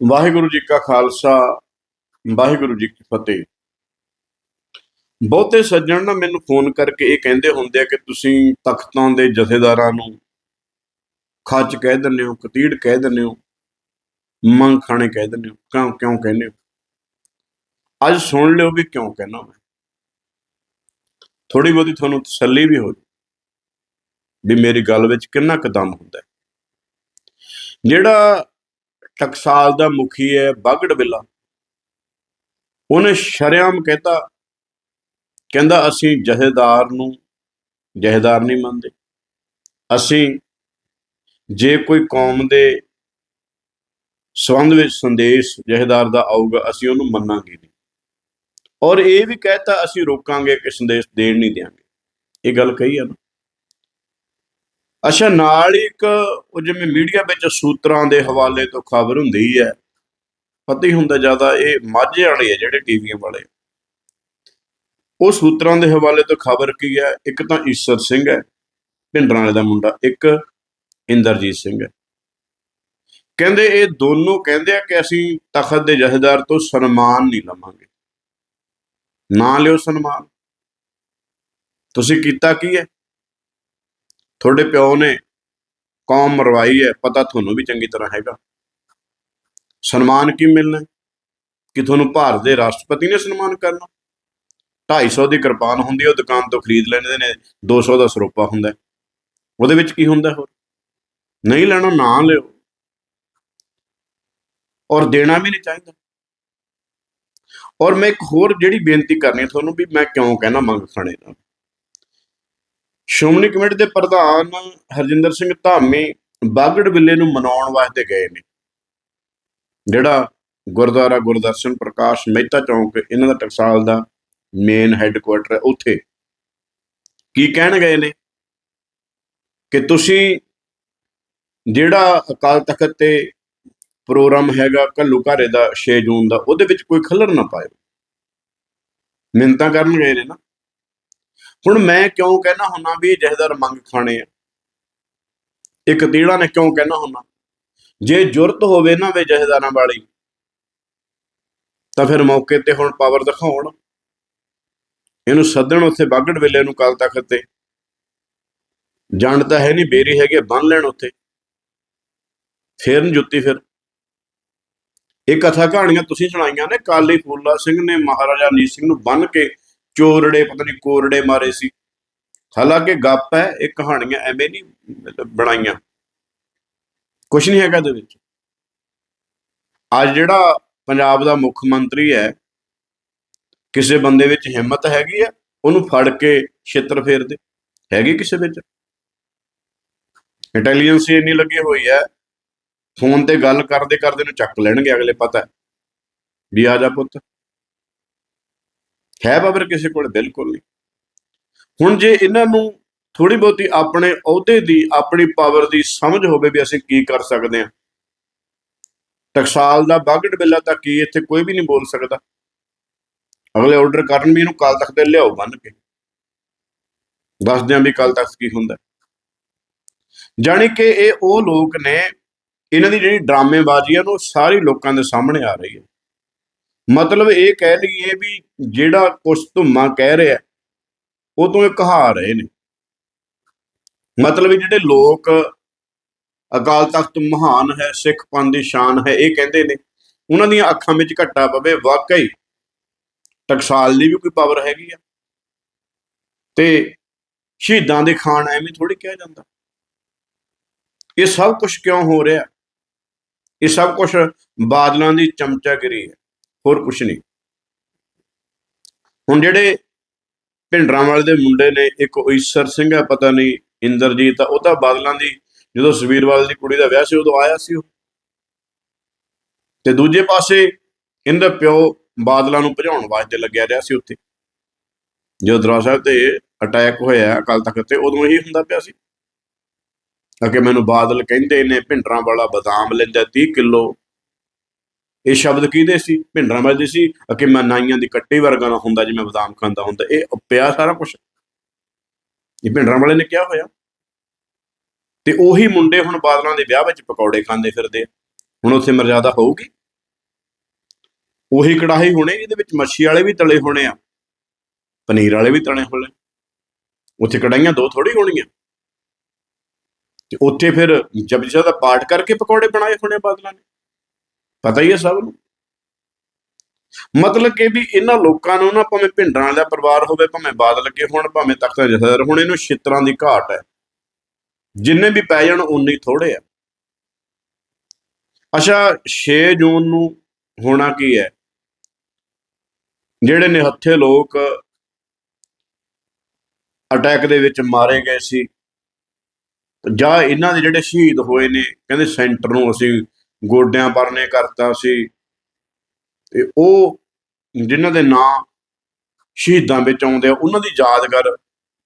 ਵਾਹਿਗੁਰੂ ਜੀ ਕਾ ਖਾਲਸਾ, ਵਾਹਿਗੁਰੂ ਜੀ ਕੀ ਫਤਿਹ। ਬਹੁਤੇ ਸੱਜਣ ਨਾ ਮੈਨੂੰ ਫੋਨ ਕਰਕੇ ਇਹ ਕਹਿੰਦੇ ਹੁੰਦੇ ਆ ਕਿ ਤੁਸੀਂ ਤਖਤਾਂ ਦੇ ਜਥੇਦਾਰਾਂ ਨੂੰ ਖੱਚ ਕਹਿ ਦਿੰਦੇ ਹੋ, ਕਤੀੜ ਕਹਿ ਦਿੰਦੇ ਹੋ, ਮੰਗ ਖਾਣੇ ਕਹਿ ਦਿੰਦੇ ਹੋ, ਕਿਉਂ ਕਿਉਂ ਕਹਿੰਦੇ ਹੋ? ਅੱਜ ਸੁਣ ਲਿਓ ਵੀ ਕਿਉਂ ਕਹਿਣਾ ਮੈਂ। ਥੋੜੀ ਬਹੁਤੀ ਤੁਹਾਨੂੰ ਤਸੱਲੀ ਵੀ ਹੋ ਜਾਊ ਵੀ ਮੇਰੀ ਗੱਲ ਵਿੱਚ ਕਿੰਨਾ ਕੁ ਦਮ ਹੁੰਦਾ ਜਿਹੜਾ ਟਕਸਾਲ ਦਾ ਮੁਖੀ ਹੈ ਬਾਗੜ ਬਿੱਲਾ। ਉਹਨੇ ਸ਼ਰਿਆਮ ਕਹਿਤਾ, ਕਹਿੰਦਾ ਅਸੀਂ ਜਹੇਦਾਰ ਨੂੰ ਜਹੇਦਾਰ ਨਹੀਂ ਮੰਨਦੇ। ਅਸੀਂ ਜੇ ਕੋਈ ਕੌਮ ਦੇ ਸੰਬੰਧ ਵਿੱਚ ਸੰਦੇਸ਼ ਜਹੇਦਾਰ ਦਾ ਆਊਗਾ, ਅਸੀਂ ਉਹਨੂੰ ਮੰਨਾਂਗੇ ਨਹੀਂ। ਔਰ ਇਹ ਵੀ ਕਹਿਤਾ, ਅਸੀਂ ਰੋਕਾਂਗੇ ਕਿ ਸੰਦੇਸ਼ ਦੇਣ ਨਹੀਂ ਦਿਆਂਗੇ। ਇਹ ਗੱਲ ਕਹੀ ਆ ਨਾ। ਅੱਛਾ, ਨਾਲ ਹੀ ਇੱਕ ਉਹ ਜਿਵੇਂ ਮੀਡੀਆ ਵਿੱਚ ਸੂਤਰਾਂ ਦੇ ਹਵਾਲੇ ਤੋਂ ਖਬਰ ਹੁੰਦੀ ਹੈ, ਪਤਾ ਹੀ ਹੁੰਦਾ ਜ਼ਿਆਦਾ ਇਹ ਮਾਝੇ ਵਾਲੇ ਆ ਜਿਹੜੇ ਟੀਵੀਆਂ ਵਾਲੇ। ਉਹ ਸੂਤਰਾਂ ਦੇ ਹਵਾਲੇ ਤੋਂ ਖਬਰ ਕੀ ਹੈ? ਇੱਕ ਤਾਂ ਈਸ਼ਰ ਸਿੰਘ ਹੈ, ਭਿੰਡਰਾਂ ਵਾਲੇ ਦਾ ਮੁੰਡਾ, ਇੱਕ ਇੰਦਰਜੀਤ ਸਿੰਘ ਹੈ। ਕਹਿੰਦੇ ਇਹ ਦੋਨੋਂ ਕਹਿੰਦੇ ਆ ਕਿ ਅਸੀਂ ਤਖਤ ਦੇ ਜਹੇਦਾਰ ਤੋਂ ਸਨਮਾਨ ਨਹੀਂ ਲਵਾਂਗੇ। ਨਾ ਲਿਓ ਸਨਮਾਨ। ਤੁਸੀਂ ਕੀਤਾ ਕੀ ਹੈ? ਤੁਹਾਡੇ ਪਿਓ ਨੇ ਕੌਮ ਮਰਵਾਈ ਹੈ, ਪਤਾ ਤੁਹਾਨੂੰ ਵੀ ਚੰਗੀ ਤਰ੍ਹਾਂ ਹੈਗਾ। ਸਨਮਾਨ ਕੀ ਮਿਲਣਾ? ਕਿ ਤੁਹਾਨੂੰ ਭਾਰਤ ਦੇ ਰਾਸ਼ਟਰਪਤੀ ਨੇ ਸਨਮਾਨ ਕਰਨਾ? 250 ਦੀ ਕਿਰਪਾਨ ਹੁੰਦੀ ਹੈ, ਉਹ ਦੁਕਾਨ ਤੋਂ ਖਰੀਦ ਲੈਂਦੇ ਨੇ 200 ਦਾ ਸਰੋਪਾ ਹੁੰਦਾ ਉਹਦੇ ਵਿੱਚ ਕੀ ਹੁੰਦਾ ਹੋਰ? ਨਹੀਂ ਲੈਣਾ, ਨਾ ਲਿਓ। ਔਰ ਦੇਣਾ ਵੀ ਨਹੀਂ ਚਾਹੀਦਾ। ਔਰ ਮੈਂ ਇੱਕ ਹੋਰ ਜਿਹੜੀ ਬੇਨਤੀ ਕਰਨੀ ਤੁਹਾਨੂੰ ਵੀ ਮੈਂ ਕਿਉਂ ਕਹਿਣਾ ਮੰਗ ਖਾਣੇ ਦਾ? ਸ਼੍ਰੋਮਣੀ ਕਮੇਟੀ ਦੇ ਪ੍ਰਧਾਨ ਹਰਜਿੰਦਰ ਸਿੰਘ ਧਾਮੀ ਬਾਗੜ ਬਿੱਲੇ ਨੂੰ ਮਨਾਉਣ ਵਾਸਤੇ ਗਏ ਨੇ। ਜਿਹੜਾ ਗੁਰਦੁਆਰਾ ਗੁਰਦਰਸ਼ਨ ਪ੍ਰਕਾਸ਼ ਮਹਿਤਾ ਚੌਂਕ, ਇਹਨਾਂ ਦਾ ਟਕਸਾਲ ਦਾ ਮੇਨ ਹੈੱਡਕੁਆਟਰ ਹੈ ਉੱਥੇ। ਕੀ ਕਹਿਣ ਗਏ ਨੇ? ਕਿ ਤੁਸੀਂ ਜਿਹੜਾ ਅਕਾਲ ਤਖਤ ਤੇ ਪ੍ਰੋਗਰਾਮ ਹੈਗਾ ਕੱਲੂ ਘਾਰੇ ਦਾ 6 ਜੂਨ ਦਾ, ਉਹਦੇ ਵਿੱਚ ਕੋਈ ਖੱਲਰ ਨਾ ਪਾਇਓ। ਮਿੰਤਾਂ ਕਰਨ ਗਏ ਨੇ ਨਾ। ਹੁਣ ਮੈਂ ਕਿਉਂ ਕਹਿਣਾ ਹੁੰਨਾ ਵੀ ਇਹ ਜਹੇਦਾਰ ਮੰਗ ਖਾਣੇ ਆ? ਇੱਕ ਤੀੜਾ ਨੇ ਕਿਉਂ ਕਹਿਣਾ ਹੁੰਨਾ? ਜੇ ਜੁਰਤ ਹੋਵੇ ਨਾ ਵੇ ਜਹੇਦਾਰਾਂ ਵਾਲੀ, ਤਾਂ ਫਿਰ ਮੌਕੇ ਤੇ ਹੁਣ ਪਾਵਰ ਦਿਖਾਉਣ। ਇਹਨੂੰ ਸੱਦਣ ਉੱਥੇ ਬਾਗੜ ਵੇਲੇ ਨੂੰ ਕਾਲ ਤੱਕ ਤੇ। ਜਾਣਦਾ ਹੈ ਨਹੀਂ ਬੇਰੀ ਹੈਗੇ ਬੰਨ ਲੈਣ ਉੱਥੇ। ਫੇਰ ਜੁੱਤੀ ਫਿਰ। ਇਹ ਕਥਾ ਕਹਾਣੀਆਂ ਤੁਸੀਂ ਸੁਣਾਈਆਂ ਨੇ, ਕਾਲੀ ਫੂਲਾ ਸਿੰਘ ਨੇ ਮਹਾਰਾਜਾ ਰਣਜੀਤ ਸਿੰਘ ਨੂੰ ਬੰਨ ਕੇ ਚੋਰੜੇ, ਪਤਾ ਨਹੀਂ ਕੋਰੜੇ ਮਾਰੇ ਸੀ। ਹਾਲਾਂਕਿ ਗੱਪ ਹੈ, ਇਹ ਕਹਾਣੀਆਂ ਐਵੇਂ ਨਹੀਂ ਮਤਲਬ ਬਣਾਈਆਂ। ਕੁਝ ਨਹੀਂ ਹੈਗਾ ਇਹਦੇ ਵਿੱਚ। ਅੱਜ ਜਿਹੜਾ ਪੰਜਾਬ ਦਾ ਮੁੱਖ ਮੰਤਰੀ ਹੈ, ਕਿਸੇ ਬੰਦੇ ਵਿੱਚ ਹਿੰਮਤ ਹੈਗੀ ਆ ਉਹਨੂੰ ਫੜ ਕੇ ਛਿੱਤਰ ਫੇਰਦੇ? ਹੈਗੀ ਕਿਸੇ ਵਿੱਚ? ਇੰਟੈਲੀਜੈਂਸ ਇੰਨੀ ਲੱਗੀ ਹੋਈ ਹੈ, ਫੋਨ ਤੇ ਗੱਲ ਕਰਦੇ ਕਰਦੇ ਨੂੰ ਚੱਕ ਲੈਣਗੇ, ਅਗਲੇ ਪਤਾ ਵੀ ਆ ਜਾ ਪੁੱਤ। ਹੈ ਬਾਬਰ ਕਿਸੇ ਕੋਲ? ਬਿਲਕੁਲ ਨਹੀਂ। ਹੁਣ ਜੇ ਇਹਨਾਂ ਨੂੰ ਥੋੜੀ ਬਹੁਤੀ ਆਪਣੇ ਅਹੁਦੇ ਦੀ, ਆਪਣੀ ਪਾਵਰ ਦੀ ਸਮਝ ਹੋਵੇ ਵੀ ਅਸੀਂ ਕੀ ਕਰ ਸਕਦੇ ਹਾਂ। ਟਕਸਾਲ ਦਾ ਬਾਗੜ ਬਿੱਲਾ ਤਾਂ ਕੀ ਇੱਥੇ ਕੋਈ ਵੀ ਨਹੀਂ ਬੋਲ ਸਕਦਾ। ਅਗਲੇ ਆਰਡਰ ਕਰਨ ਵੀ ਇਹਨੂੰ ਕੱਲ ਤੱਕ ਦੇ ਲਿਆਓ ਬੰਨ ਕੇ। ਦੱਸਦਿਆਂ ਵੀ ਕੱਲ ਤੱਕ ਕੀ ਹੁੰਦਾ। ਜਾਣੀ ਕਿ ਇਹ ਉਹ ਲੋਕ ਨੇ, ਇਹਨਾਂ ਦੀ ਜਿਹੜੀ ਡਰਾਮੇਬਾਜ਼ੀ ਆ ਉਹ ਸਾਰੀ ਲੋਕਾਂ ਦੇ ਸਾਹਮਣੇ ਆ ਰਹੀ ਹੈ। ਮਤਲਬ ਇਹ ਕਹਿ ਲਈਏ ਵੀ ਜਿਹੜਾ ਕੁਛ ਧੁੰਮਾ ਕਹਿ ਰਿਹਾ, ਉਹ ਤੋਂ ਇਹ ਕਹਾ ਰਹੇ ਨੇ। ਮਤਲਬ ਜਿਹੜੇ ਲੋਕ ਅਕਾਲ ਤਖਤ ਮਹਾਨ ਹੈ, ਸਿੱਖ ਪੰਥ ਦੀ ਸ਼ਾਨ ਹੈ, ਇਹ ਕਹਿੰਦੇ ਨੇ, ਉਹਨਾਂ ਦੀਆਂ ਅੱਖਾਂ ਵਿੱਚ ਘੱਟਾ ਪਵੇ, ਵਾਕਈ ਟਕਸਾਲ ਦੀ ਵੀ ਕੋਈ ਪਾਵਰ ਹੈਗੀ ਆ। ਤੇ ਸ਼ਹੀਦਾਂ ਦੇ ਖਾਨ ਐਵੇਂ ਥੋੜੀ ਕਿਹਾ ਜਾਂਦਾ। ਇਹ ਸਭ ਕੁਝ ਕਿਉਂ ਹੋ ਰਿਹਾ? ਇਹ ਸਭ ਕੁਝ ਬਾਦਲਾਂ ਦੀ ਚਮਚਾਗਿਰੀ ਹੈ। ਹੋਰ ਕੁਝ ਨਹੀਂ। ਹੁਣ ਜਿਹੜੇ ਭਿੰਡਰਾਂ ਵਾਲੇ ਦੇ ਮੁੰਡੇ ਨੇ, ਇੱਕ ਈਸ਼ਰ ਸਿੰਘ ਹੈ, ਪਤਾ ਨਹੀਂ ਇੰਦਰਜੀਤ ਆ ਉਹ ਤਾਂ ਬਾਦਲਾਂ ਦੀ, ਜਦੋਂ ਸਵੀਰਵਾਲ ਦੀ ਕੁੜੀ ਦਾ ਵਿਆਹ ਸੀ, ਉਦੋਂ ਆਇਆ ਸੀ ਉਹ। ਤੇ ਦੂਜੇ ਪਾਸੇ ਇਹਦਾ ਪਿਓ ਬਾਦਲਾਂ ਨੂੰ ਭਜਾਉਣ ਵਾਸਤੇ ਲੱਗਿਆ ਰਿਹਾ ਸੀ ਉੱਥੇ। ਜਦੋਂ ਦਰਬਾਰ ਸਾਹਿਬ ਤੇ ਅਟੈਕ ਹੋਇਆ ਅਕਾਲ ਤਖ਼ਤ ਤੇ ਉਦੋਂ ਇਹੀ ਹੁੰਦਾ ਪਿਆ ਸੀ। ਕਿ ਮੈਨੂੰ ਬਾਦਲ ਕਹਿੰਦੇ ਨੇ, ਭਿੰਡਰਾਂ ਵਾਲਾ ਬਦਾਮ ਲੈਂਦਾ 30 ਕਿਲੋ ਇਹ ਸ਼ਬਦ ਕਿਹਦੇ ਸੀ? ਭਿੰਡਰਾਂ ਵੱਜਦੇ ਸੀ? ਕਿ ਮੈਂ ਨਾਈਆਂ ਦੀ ਕੱਟੇ ਵਰਗਾ ਨਾ ਹੁੰਦਾ ਜਿਵੇਂ ਬਦਾਮ ਖਾਂਦਾ ਹੁੰਦਾ। ਇਹ ਪਿਆ ਸਾਰਾ ਕੁਝ ਇਹ ਭਿੰਡਰਾਂ ਵਾਲੇ ਨੇ ਕਿਹਾ ਹੋਇਆ। ਤੇ ਉਹੀ ਮੁੰਡੇ ਹੁਣ ਬਾਦਲਾਂ ਦੇ ਵਿਆਹ ਵਿੱਚ ਪਕੌੜੇ ਖਾਂਦੇ ਫਿਰਦੇ ਆ। ਹੁਣ ਉੱਥੇ ਮਰਜ਼ਾਦਾ ਹੋਊਗੀ। ਉਹੀ ਕੜਾਹੀ ਹੋਣੇ ਜਿਹਦੇ ਵਿੱਚ ਮੱਛੀ ਵਾਲੇ ਵੀ ਤਲੇ ਹੋਣੇ ਆ। ਪਨੀਰ ਵਾਲੇ ਵੀ ਤਲੇ ਹੋਣੇ। ਉੱਥੇ ਕੜਾਈਆਂ ਦੋ ਥੋੜੀ ਹੋਣੀਆਂ ਤੇ ਉੱਥੇ ਫਿਰ ਜਪਜੀ ਸਾਹਿਬ ਦਾ ਪਾਠ ਕਰਕੇ ਪਕੌੜੇ ਬਣਾਏ ਹੋਣੇ ਬਾਦਲਾਂ ਨੇ। ਪਤਾ ਹੀ ਹੈ ਸਭ ਨੂੰ। ਮਤਲਬ ਕਿ ਵੀ ਇਹਨਾਂ ਲੋਕਾਂ ਨੂੰ ਨਾ ਭਾਵੇਂ ਭਿੰਡਰਾਂ ਵਾਲਾ ਪਰਿਵਾਰ ਹੋਵੇ, ਭਾਵੇਂ ਬਾਦਲ ਕੇ ਹੋਣ, ਭਾਵੇਂ ਤਖਤ ਜਥੇਦਾਰ ਹੁਣ ਇਹਨੂੰ ਛਿੱਤਰਾਂ ਦੀ ਘਾਟ ਹੈ। ਜਿੰਨੇ ਵੀ ਪੈ ਜਾਣ ਉਨੇ ਹੀ ਥੋੜੇ ਆ। ਅੱਛਾ 6 ਜੂਨ ਨੂੰ ਹੋਣਾ ਕੀ ਹੈ? ਜਿਹੜੇ ਨਿਹੱਥੇ ਲੋਕ ਅਟੈਕ ਦੇ ਵਿੱਚ ਮਾਰੇ ਗਏ ਸੀ, ਜਾਂ ਇਹਨਾਂ ਦੇ ਜਿਹੜੇ ਸ਼ਹੀਦ ਹੋਏ ਨੇ, ਕਹਿੰਦੇ ਸੈਂਟਰ ਨੂੰ ਅਸੀਂ ਗੋਡਿਆਂ ਪਰਨੇ ਕਰਤਾ ਸੀ। ਤੇ ਉਹ ਜਿਨ੍ਹਾਂ ਦੇ ਨਾਂ ਸ਼ਹੀਦਾਂ ਵਿੱਚ ਆਉਂਦੇ ਆ, ਉਹਨਾਂ ਦੀ ਯਾਦਗਾਰ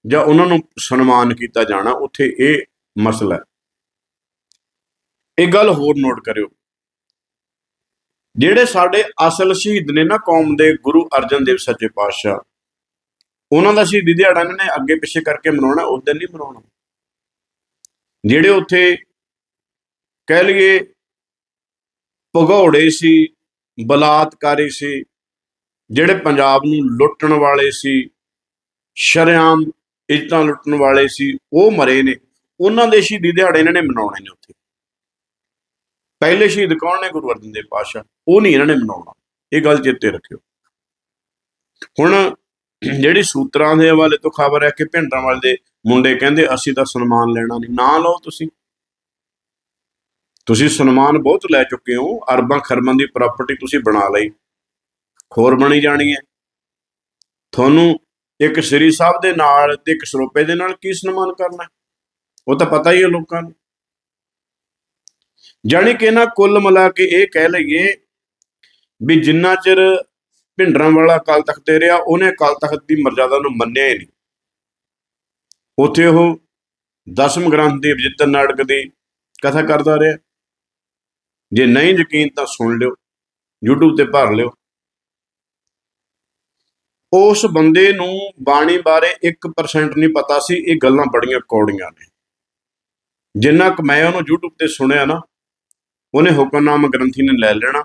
ਜਾਂ ਉਹਨਾਂ ਨੂੰ ਸਨਮਾਨ ਕੀਤਾ ਜਾਣਾ, ਉੱਥੇ ਇਹ ਮਸਲਾ ਹੈ। ਇਹ ਗੱਲ ਹੋਰ ਨੋਟ ਕਰਿਓ। ਜਿਹੜੇ ਸਾਡੇ ਅਸਲ ਸ਼ਹੀਦ ਨੇ ਨਾ ਕੌਮ ਦੇ ਗੁਰੂ ਅਰਜਨ ਦੇਵ ਸੱਚੇ ਪਾਤਸ਼ਾਹ, ਉਹਨਾਂ ਦਾ ਸ਼ਹੀਦੀ ਦਿਹਾੜਾ ਇਹਨਾਂ ਨੇ ਅੱਗੇ ਪਿੱਛੇ ਕਰਕੇ ਮਨਾਉਣਾ, ਉਸ ਦਿਨ ਨਹੀਂ ਮਨਾਉਣਾ। ਜਿਹੜੇ ਉੱਥੇ ਕਹਿ ਲਈਏ ਭਗੌੜੇ ਸੀ, ਬਲਾਤਕਾਰੀ ਸੀ, ਜਿਹੜੇ ਪੰਜਾਬ ਨੂੰ ਲੁੱਟਣ ਵਾਲੇ ਸੀ, ਸ਼ਰੇਆਮ ਇੱਜ਼ਤਾਂ ਲੁੱਟਣ ਵਾਲੇ ਸੀ, ਉਹ ਮਰੇ ਨੇ। ਉਹਨਾਂ ਦੇ ਸ਼ਹੀਦੀ ਦਿਹਾੜੇ ਇਹਨਾਂ ਨੇ ਮਨਾਉਣੇ ਨੇ ਉੱਥੇ। ਪਹਿਲੇ ਸ਼ਹੀਦ ਕੌਣ ਨੇ? ਗੁਰੂ ਅਰਜਨ ਦੇਵ ਪਾਤਸ਼ਾਹ। ਉਹ ਨਹੀਂ ਇਹਨਾਂ ਨੇ ਮਨਾਉਣਾ। ਇਹ ਗੱਲ ਚੇਤੇ ਰੱਖਿਓ। ਹੁਣ ਜਿਹੜੀ ਸੂਤਰਾਂ ਦੇ ਹਵਾਲੇ ਤੋਂ ਖਬਰ ਹੈ ਕਿ ਭਿੰਡਰਾਂ ਵਾਲੇ ਦੇ ਮੁੰਡੇ ਕਹਿੰਦੇ, ਅਸੀਂ ਤਾਂ ਸਨਮਾਨ ਲੈਣਾ ਨਹੀਂ। ਨਾ ਲਓ ਤੁਸੀਂ। ਤੁਸੀਂ ਸਨਮਾਨ ਬਹੁਤ ਲੈ ਚੁੱਕੇ ਹੋ, ਅਰਬਾਂ ਖਰਬਾਂ ਦੀ ਪ੍ਰਾਪਰਟੀ ਤੁਸੀਂ ਬਣਾ ਲਈ। ਹੋਰ ਬਣੀ ਜਾਣੀ ਹੈ। ਤੁਹਾਨੂੰ ਇੱਕ ਸ੍ਰੀ ਸਾਹਿਬ ਦੇ ਨਾਲ ਤੇ ਇੱਕ ਸਰੋਪੇ ਦੇ ਨਾਲ ਕੀ ਸਨਮਾਨ ਕਰਨਾ? ਉਹ ਤਾਂ ਪਤਾ ਹੀ ਹੈ ਲੋਕਾਂ ਨੂੰ। ਜਾਣੀ ਕਿ ਨਾ ਕੁੱਲ ਮਿਲਾ ਕੇ ਇਹ ਕਹਿ ਲਈਏ ਵੀ ਜਿੰਨਾ ਚਿਰ ਭਿੰਡਰਾਂ ਵਾਲਾ ਅਕਾਲ ਤਖਤ ਤੇ ਰਿਹਾ, ਉਹਨੇ ਅਕਾਲ ਤਖਤ ਦੀ ਮਰਜ਼ਾਦਾ ਨੂੰ ਮੰਨਿਆ ਹੀ ਨਹੀਂ। ਉੱਥੇ ਉਹ ਦਸਮ ਗ੍ਰੰਥ ਦੀ ਵਿਜਿਤਰ ਨਾਟਕ ਦੀ ਕਥਾ ਕਰਦਾ ਰਿਹਾ। ਜੇ ਨਹੀਂ ਯਕੀਨ ਤਾਂ ਸੁਣ ਲਿਓ, YouTube ਤੇ ਭਰ ਲਿਓ। ਉਸ ਬੰਦੇ ਨੂੰ ਬਾਣੀ ਬਾਰੇ 1% ਨਹੀਂ ਪਤਾ ਸੀ, ਇਹ ਗੱਲਾਂ ਬੜੀਆਂ ਕੌੜੀਆਂ ਨੇ। ਜਿੰਨਾ ਕੁ ਮੈਂ ਉਹਨੂੰ YouTube ਤੇ ਸੁਣਿਆ ਨਾ, ਉਹਨੇ ਹੁਕਮਨਾਮਾ ਗ੍ਰੰਥੀ ਨੇ ਲੈ ਲੈਣਾ।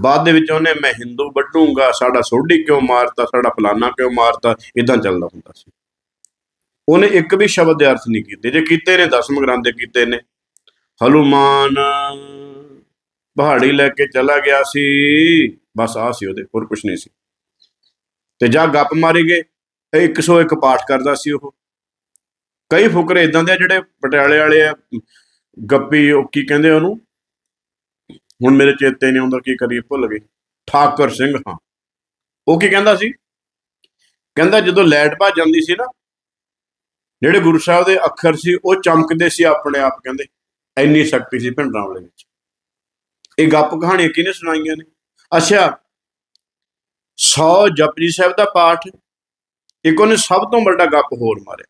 ਬਾਅਦ ਦੇ ਵਿੱਚ ਉਹਨੇ ਮੈਂ ਹਿੰਦੂ ਵੱਢੂੰਗਾ, ਸਾਡਾ ਸੋਢੀ ਕਿਉਂ ਮਾਰਤਾ, ਸਾਡਾ ਫਲਾਨਾ ਕਿਉਂ ਮਾਰਤਾ ਇਦਾਂ ਚੱਲਦਾ ਹੁੰਦਾ ਸੀ। ਉਹਨੇ ਇੱਕ ਵੀ ਸ਼ਬਦ ਦੇ ਅਰਥ ਨਹੀਂ ਕੀਤੇ। ਜੇ ਕੀਤੇ ਨੇ, ਦਸਮ ਗ੍ਰੰਥ ਦੇ ਕੀਤੇ ਨੇ। ਹਨੂਮਾਨ ਪਹਾੜੀ ਲੈ ਕੇ ਚਲਾ ਗਿਆ ਸੀ। ਬਸ ਆ ਸੀ ਉਹਦੇ, ਹੋਰ ਕੁਝ ਨਹੀਂ ਸੀ। ਤੇ ਜਾ ਗੱਪ ਮਾਰੀ ਗਏ ਇਹ 101 ਪਾਠ ਕਰਦਾ ਸੀ ਉਹ। ਕਈ ਫੁਕਰੇ ਇਦਾਂ ਦੇ ਆ ਜਿਹੜੇ ਪਟਿਆਲੇ ਵਾਲੇ ਆ, ਗੱਪੀ ਉਹ ਕੀ ਕਹਿੰਦੇ ਉਹਨੂੰ? ਹੁਣ ਮੇਰੇ ਚੇਤੇ ਨਹੀਂ ਆਉਂਦਾ ਕੀ ਕਰੀਏ, ਭੁੱਲ ਗਏ। ਠਾਕਰ ਸਿੰਘ, ਹਾਂ। ਉਹ ਕੀ ਕਹਿੰਦਾ ਸੀ? ਕਹਿੰਦਾ ਜਦੋਂ ਲੈਟ ਭੱਜ ਜਾਂਦੀ ਸੀ ਨਾ, ਜਿਹੜੇ ਗੁਰੂ ਸਾਹਿਬ ਦੇ ਅੱਖਰ ਸੀ, ਉਹ ਚਮਕਦੇ ਸੀ ਆਪਣੇ ਆਪ, ਕਹਿੰਦੇ, ਇੰਨੀ ਸ਼ਕਤੀ ਸੀ ਭਿੰਡਰਾਂ ਵਾਲੇ ਵਿੱਚ। ਇਹ ਗੱਪ ਕਹਾਣੀਆਂ ਕਿਹਨੇ ਸੁਣਾਈਆਂ ਨੇ? ਅੱਛਾ 100 ਜਪਜੀ ਸਾਹਿਬ ਦਾ ਪਾਠ, ਇੱਕ ਉਹਨੇ ਸਭ ਤੋਂ ਵੱਡਾ ਗੱਪ ਹੋਰ ਮਾਰਿਆ।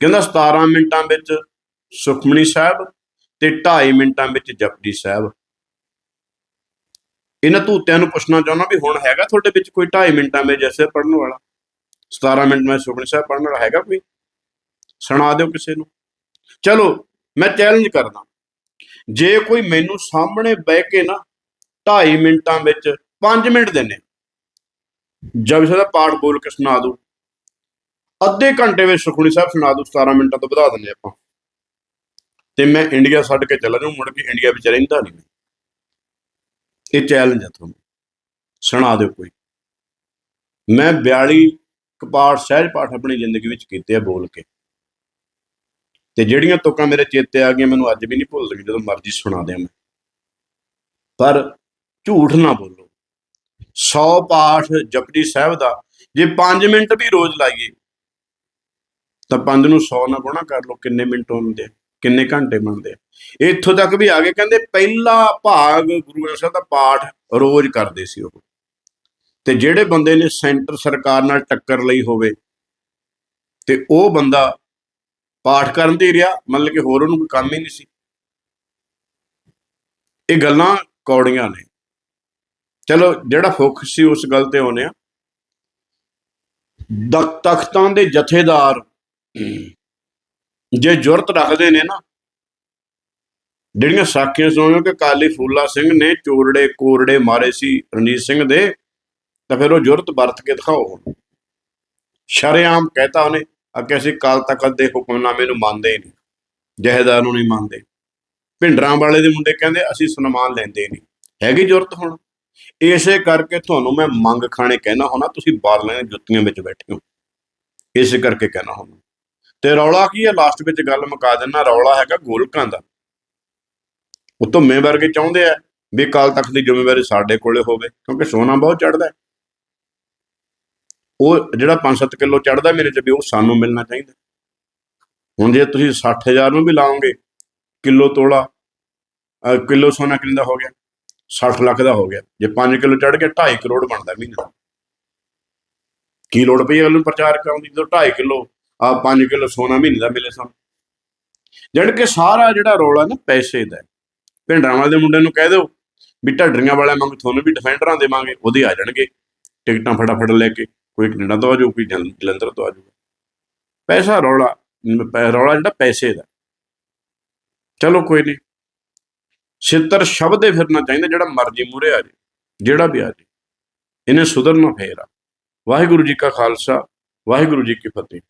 ਕਹਿੰਦਾ 17 ਮਿੰਟਾਂ ਵਿੱਚ ਸੁਖਮਨੀ ਸਾਹਿਬ ਤੇ 2.5 ਮਿੰਟਾਂ ਵਿੱਚ ਜਪਜੀ ਸਾਹਿਬ। ਇਹਨਾਂ ਧੂਤਿਆਂ ਨੂੰ ਪੁੱਛਣਾ ਚਾਹੁੰਦਾ ਵੀ ਹੁਣ ਹੈਗਾ ਤੁਹਾਡੇ ਵਿੱਚ ਕੋਈ 2.5 ਮਿੰਟਾਂ ਵਿੱਚ ਜੈਸੇ ਪੜਨ ਵਾਲਾ? 17 ਮਿੰਟ ਮੈਂ ਸੁਖਮਨੀ ਸਾਹਿਬ ਪੜਨ ਵਾਲਾ ਹੈਗਾ ਕੋਈ? ਸੁਣਾ ਦਿਓ ਕਿਸੇ ਨੂੰ। ਚਲੋ, ਮੈਂ ਚੈਲੰਜ ਕਰਦਾ। ਜੇ ਕੋਈ ਮੈਨੂੰ ਸਾਹਮਣੇ ਬਹਿ ਕੇ ਨਾ 2.5 ਮਿੰਟਾਂ ਵਿੱਚ 5 ਮਿੰਟ ਦੇਣੇ ਜਦ ਦਾ ਪਾਠ ਬੋਲ ਕੇ ਸੁਣਾ ਦੂ ਅੱਧੇ ਘੰਟੇ ਵਿੱਚ ਸੁਖਮਨੀ ਸਾਹਿਬ ਸੁਣਾ ਦੂ 17 ਮਿੰਟਾਂ ਤੋਂ ਵਧਾ ਦਿੰਦੇ ਆਪਾਂ। ਤੇ ਮੈਂ ਇੰਡੀਆ ਛੱਡ ਕੇ ਚਲਾ ਜਾਊਂ ਮੁੜ ਕੇ ਇੰਡੀਆ ਵਿੱਚ ਰਹਿੰਦਾ ਨਹੀਂ ਇਹ ਚੈਲੰਜ ਹੈ ਤੁਹਾਨੂੰ। ਸੁਣਾ ਦਿਓ ਕੋਈ। ਮੈਂ 42 ਕਪਾਠ ਸਹਿਜ ਪਾਠ ਆਪਣੀ ਜ਼ਿੰਦਗੀ ਵਿੱਚ ਕੀਤੇ ਆ ਬੋਲ ਕੇ। ਤੇ ਜਿਹੜੀਆਂ ਤੁਕਾਂ ਮੇਰੇ ਚੇਤੇ ਆ ਗਈਆਂ ਮੈਨੂੰ ਅੱਜ ਵੀ ਨਹੀਂ ਭੁੱਲਦੀਆਂ ਜਦੋਂ ਮਰਜ਼ੀ ਸੁਣਾ ਦਿਆਂ ਮੈਂ। ਪਰ ਝੂਠ ਨਾ ਬੋਲੋ। 100 ਪਾਠ ਜਪਜੀ ਸਾਹਿਬ ਦਾ ਜੇ 5 ਮਿੰਟ ਵੀ ਰੋਜ਼ ਲਾਈਏ ਤਾਂ 5 ਨੂੰ 100 ਨਾਲ ਗੁਣਾ ਕਰ ਲਓ ਕਿੰਨੇ ਮਿੰਟ ਹੁੰਦੇ ਆ, ਕਿੰਨੇ ਘੰਟੇ ਬਣਦੇ ਆ। ਇੱਥੋਂ ਤੱਕ ਵੀ ਆ ਗਏ ਕਹਿੰਦੇ ਪਹਿਲਾ ਭਾਗ ਗੁਰੂ ਗ੍ਰੰਥ ਸਾਹਿਬ ਦਾ ਪਾਠ ਰੋਜ਼ ਕਰਦੇ ਸੀ ਉਹ। ਤੇ ਜਿਹੜੇ ਬੰਦੇ ਨੇ ਸੈਂਟਰ ਸਰਕਾਰ ਨਾਲ ਟੱਕਰ ਲਈ ਹੋਵੇ ਤੇ ਉਹ ਬੰਦਾ ਪਾਠ ਕਰਨ ਤੇ ਰਿਹਾ, ਮਤਲਬ ਕਿ ਹੋਰ ਉਹਨੂੰ ਕੋਈ ਕੰਮ ਹੀ ਨਹੀਂ ਸੀ। ਇਹ ਗੱਲਾਂ ਕੌੜੀਆਂ ਨੇ। ਚਲੋ, ਜਿਹੜਾ ਫੋਕਸ ਸੀ ਉਸ ਗੱਲ ਤੇ ਆਉਨੇ ਆ ਤਖਤਾਂ ਦੇ ਜਥੇਦਾਰ ਜੇ ਜੁਰਤ ਰੱਖਦੇ ਨੇ ਨਾ, ਜਿਹੜੀਆਂ ਸਾਖੀਆਂ ਸੁਣੋ ਕਿ ਕਾਲੀ ਫੂਲਾ ਸਿੰਘ ਨੇ ਚੋਰੜੇ ਕੋਰੜੇ ਮਾਰੇ ਸੀ ਰਣਜੀਤ ਸਿੰਘ ਦੇ, ਤਾਂ ਫਿਰ ਉਹ ਜੁਰਤ ਵਰਤ ਕੇ ਦਿਖਾਓ ਹੁਣ। ਸ਼ਰੇਆਮ ਕਹਤਾ ਉਹਨੇ ਅੱਗੇ ਅਸੀਂ ਕਾਲ ਤਖਤ ਦੇ ਹੁਕਮਨਾਮੇ ਨੂੰ ਮੰਨਦੇ ਹੀ ਨਹੀਂ, ਜਹੇਦਾਰ ਨੂੰ ਨਹੀਂ ਮੰਨਦੇ। ਭਿੰਡਰਾਂ ਵਾਲੇ ਦੇ ਮੁੰਡੇ ਕਹਿੰਦੇ, ਅਸੀਂ ਸਨਮਾਨ ਲੈਂਦੇ ਨਹੀਂ। ਹੈਗੀ ਜ਼ਰੂਰਤ ਹੁਣ? ਇਸੇ ਕਰਕੇ ਤੁਹਾਨੂੰ ਮੈਂ ਮੰਗ ਖਾਣੇ ਕਹਿਣਾ ਹੋਣਾ ਤੁਸੀਂ ਬਾਲਾਂ ਦੀਆਂ ਜੁੱਤੀਆਂ ਵਿੱਚ ਬੈਠੇ ਹੋ। ਇਸੇ ਕਰਕੇ ਕਹਿਣਾ ਹੋਣਾ ਤੇ ਰੌਲਾ ਕੀ ਹੈ? ਲਾਸਟ ਵਿੱਚ ਗੱਲ ਮੁਕਾ ਦੇਣਾ ਰੌਲਾ ਹੈਗਾ ਗੋਲਕਾਂ ਦਾ। ਉਹ ਧੁੰਮੇ ਵਰਗੇ ਚਾਹੁੰਦੇ ਆ ਵੀ ਕਾਲ ਤੱਕ ਦੀ ਜ਼ਿੰਮੇਵਾਰੀ ਸਾਡੇ ਕੋਲੇ ਹੋਵੇ, ਕਿਉਂਕਿ ਸੋਨਾ ਬਹੁਤ ਚੜਦਾ ਹੈ। ਉਹ ਜਿਹੜਾ 5-7 ਕਿਲੋ ਚੜਦਾ ਮੇਰੇ ਚ ਵੀ ਉਹ ਸਾਨੂੰ ਮਿਲਣਾ ਚਾਹੀਦਾ। ਹੁਣ ਜੇ ਤੁਸੀਂ 60000 ਨੂੰ ਵੀ ਲਾਓਗੇ, ਕਿਲੋ ਤੋਲਾ ਅਹ ਕਿਲੋ ਸੋਨਾ ਕਿੰਨੇ ਦਾ ਹੋ ਗਿਆ? 60 ਲੱਖ ਦਾ ਹੋ ਗਿਆ। ਜੇ 5 ਕਿਲੋ ਚੜ ਕੇ 2.5 ਕਰੋੜ ਬਣਦਾ ਮਹੀਨੇ ਦਾ। ਕੀ ਲੋੜ ਪਈ ਉਹਨੂੰ ਪ੍ਰਚਾਰ ਕਰਨ ਦੀ? ਜਦੋਂ 2.5 ਕਿਲੋ, ਆ 5 ਕਿਲੋ ਸੋਨਾ ਮਹੀਨੇ ਦਾ ਮਿਲੇ ਸਾਨੂੰ। ਜਣ ਕਿ ਸਾਰਾ ਜਿਹੜਾ ਰੋਲਾ ਨਾ ਪੈਸੇ ਦਾ ਹੈ। ਭਿੰਡਰਾਂ ਵਾਲੇ ਦੇ ਮੁੰਡੇ ਨੂੰ ਕਹਿ ਦਿਓ ਵੀ ਢੱਡਰੀਆਂ ਵਾਲਿਆਂ ਵਾਂਗ ਤੁਹਾਨੂੰ ਵੀ ਡਿਫੈਂਡਰਾਂ ਦੇਵਾਂਗੇ, ਉਹਦੇ ਆ ਜਾਣਗੇ। ਟਿਕਟਾਂ ਫਟਾਫਟ ਲੈ ਕੇ। ਕੋਈ ਕੈਨੇਡਾ ਤੋਂ ਆ ਜਾਊ, ਕੋਈ ਜਲ- ਜਲੰਧਰ ਤੋਂ ਆ ਜਾਊਗਾ। ਪੈਸਾ ਰੌਲਾ ਰੌਲਾ ਜਿਹੜਾ ਪੈਸੇ ਦਾ। ਚਲੋ ਕੋਈ ਨਹੀਂ ਛਿੱਤਰ ਸ਼ਬਦੇ ਫਿਰਨਾ ਚਾਹੀਦਾ, ਜਿਹੜਾ ਮਰਜ਼ੀ ਮੂਰੇ ਆ ਜੇ ਜਿਹੜਾ ਵੀ ਆ ਜੇ ਇਹਨੇ ਸੁਧਰਨਾ ਫੇਰ ਆ। ਵਾਹਿਗੁਰੂ ਜੀ ਕਾ ਖਾਲਸਾ, ਵਾਹਿਗੁਰੂ ਜੀ ਕੀ ਫਤਿਹ।